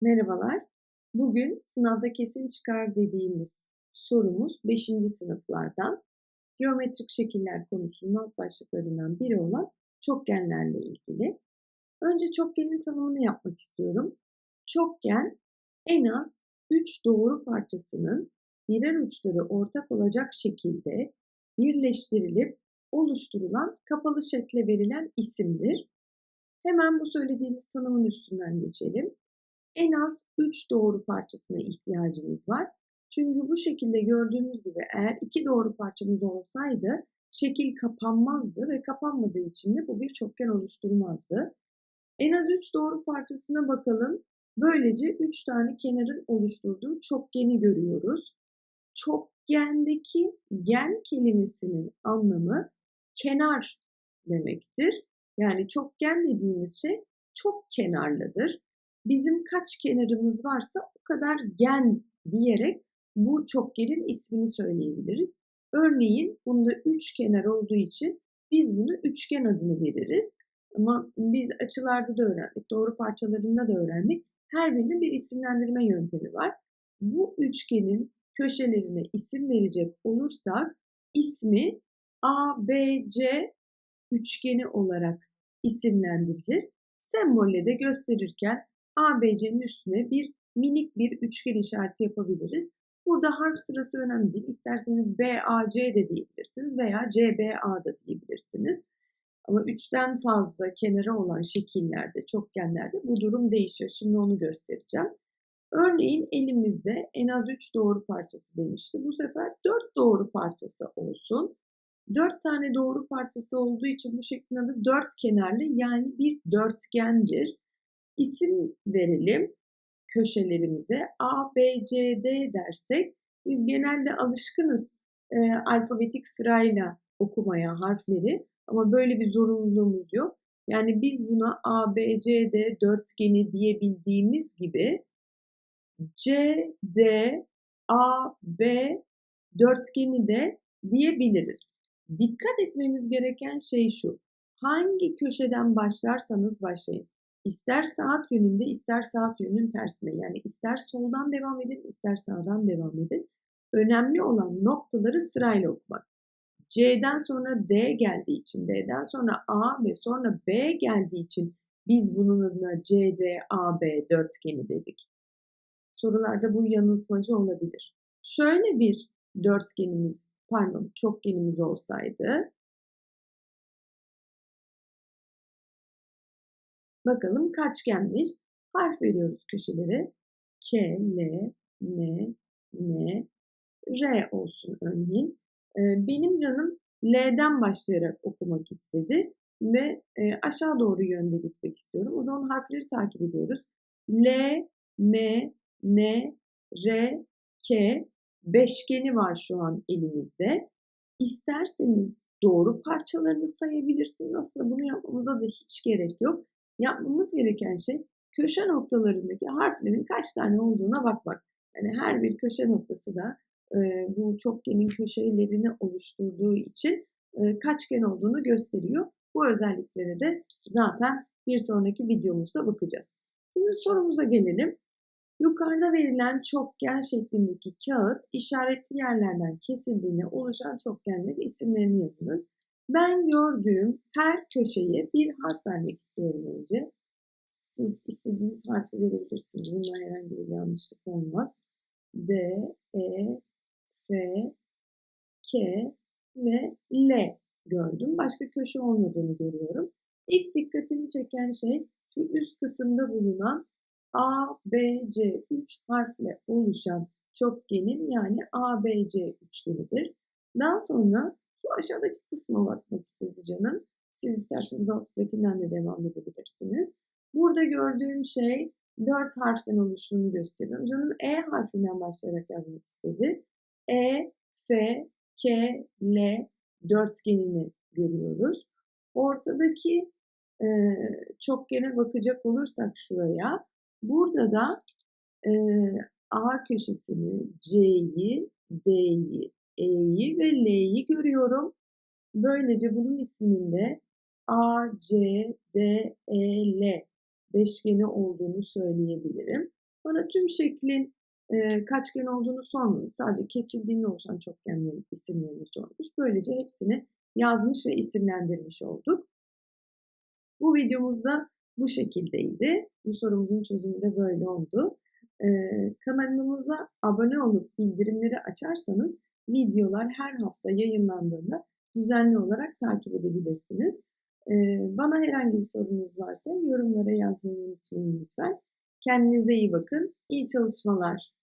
Merhabalar. Bugün sınavda kesin çıkar dediğimiz sorumuz 5. sınıflardan geometrik şekiller konusunun alt başlıklarından biri olan çokgenlerle ilgili. Önce çokgenin tanımını yapmak istiyorum. Çokgen en az 3 doğru parçasının birer uçları ortak olacak şekilde birleştirilip oluşturulan kapalı şekle verilen isimdir. Hemen bu söylediğimiz tanımın üstünden geçelim en az 3 doğru parçasına ihtiyacımız var. Çünkü bu şekilde gördüğümüz gibi eğer iki doğru parçamız olsaydı şekil kapanmazdı ve kapanmadığı için de bu bir çokgen oluşturmazdı. En az 3 doğru parçasına bakalım. Böylece 3 tane kenarın oluşturduğu çokgeni görüyoruz. Çokgendeki gen kelimesinin anlamı kenar demektir. Yani çokgen dediğimiz şey çok kenarlıdır bizim kaç kenarımız varsa o kadar gen diyerek bu çokgenin ismini söyleyebiliriz. Örneğin bunda üç kenar olduğu için biz bunu üçgen adını veririz. Ama biz açılarda da öğrendik, doğru parçalarında da öğrendik. Her birinin bir isimlendirme yöntemi var. Bu üçgenin köşelerine isim verecek olursak ismi ABC üçgeni olarak isimlendirilir. Sembolle de gösterirken ABC'nin üstüne bir minik bir üçgen işareti yapabiliriz. Burada harf sırası önemli değil. İsterseniz BAC de diyebilirsiniz veya CBA da diyebilirsiniz. Ama üçten fazla kenara olan şekillerde, çokgenlerde bu durum değişiyor. Şimdi onu göstereceğim. Örneğin elimizde en az 3 doğru parçası demişti. Bu sefer 4 doğru parçası olsun. 4 tane doğru parçası olduğu için bu şeklin adı 4 kenarlı yani bir dörtgendir isim verelim köşelerimize. A, B, C, D dersek biz genelde alışkınız e, alfabetik sırayla okumaya harfleri ama böyle bir zorunluluğumuz yok. Yani biz buna A, B, C, D dörtgeni diyebildiğimiz gibi C, D, A, B dörtgeni de diyebiliriz. Dikkat etmemiz gereken şey şu. Hangi köşeden başlarsanız başlayın. İster saat yönünde ister saat yönünün tersine yani ister soldan devam edin ister sağdan devam edin. Önemli olan noktaları sırayla okumak. C'den sonra D geldiği için, D'den sonra A ve sonra B geldiği için biz bunun adına CD, AB dörtgeni dedik. Sorularda bu yanıltmacı olabilir. Şöyle bir dörtgenimiz, pardon çokgenimiz olsaydı Bakalım kaçgenmiş. Harf veriyoruz köşelere. K, L, M, N, R olsun örneğin. Ee, benim canım L'den başlayarak okumak istedi ve e, aşağı doğru yönde gitmek istiyorum. O zaman harfleri takip ediyoruz. L, M, N, R, K beşgeni var şu an elimizde. İsterseniz doğru parçalarını sayabilirsiniz. Aslında bunu yapmamıza da hiç gerek yok yapmamız gereken şey köşe noktalarındaki harflerin kaç tane olduğuna bakmak. Yani her bir köşe noktası da e, bu çokgenin köşelerini oluşturduğu için e, kaçgen olduğunu gösteriyor. Bu özelliklere de zaten bir sonraki videomuzda bakacağız. Şimdi sorumuza gelelim. Yukarıda verilen çokgen şeklindeki kağıt işaretli yerlerden kesildiğinde oluşan çokgenlerin isimlerini yazınız. Ben gördüğüm her köşeye bir harf vermek istiyorum önce. Siz istediğiniz harfi verebilirsiniz. Bunda herhangi bir yanlışlık olmaz. D, E, F, K ve L gördüm. Başka köşe olmadığını görüyorum. İlk dikkatimi çeken şey şu üst kısımda bulunan A, B, C 3 harfle oluşan çokgenin yani A, B, C üçgenidir. Daha sonra şu aşağıdaki kısma bakmak istedi canım. Siz isterseniz ortadakinden de devam edebilirsiniz. Burada gördüğüm şey dört harften oluştuğunu gösteriyorum. Canım E harfinden başlayarak yazmak istedi. E, F, K, L dörtgenini görüyoruz. Ortadaki e, çokgene bakacak olursak şuraya, burada da e, A köşesini, C'yi, D'yi, E'yi ve L'yi görüyorum. Böylece bunun isminin de A, C, D, E, L beşgeni olduğunu söyleyebilirim. Bana tüm şeklin e, kaçgen olduğunu sormamış. Sadece kesildiğinden oluşan çokgenlerin isimlerini sormuş. Böylece hepsini yazmış ve isimlendirmiş olduk. Bu videomuzda bu şekildeydi. Bu sorumuzun çözümü de böyle oldu. Ee, kanalımıza abone olup bildirimleri açarsanız videolar her hafta yayınlandığında düzenli olarak takip edebilirsiniz. Ee, bana herhangi bir sorunuz varsa yorumlara yazmayı unutmayın lütfen. Kendinize iyi bakın. İyi çalışmalar.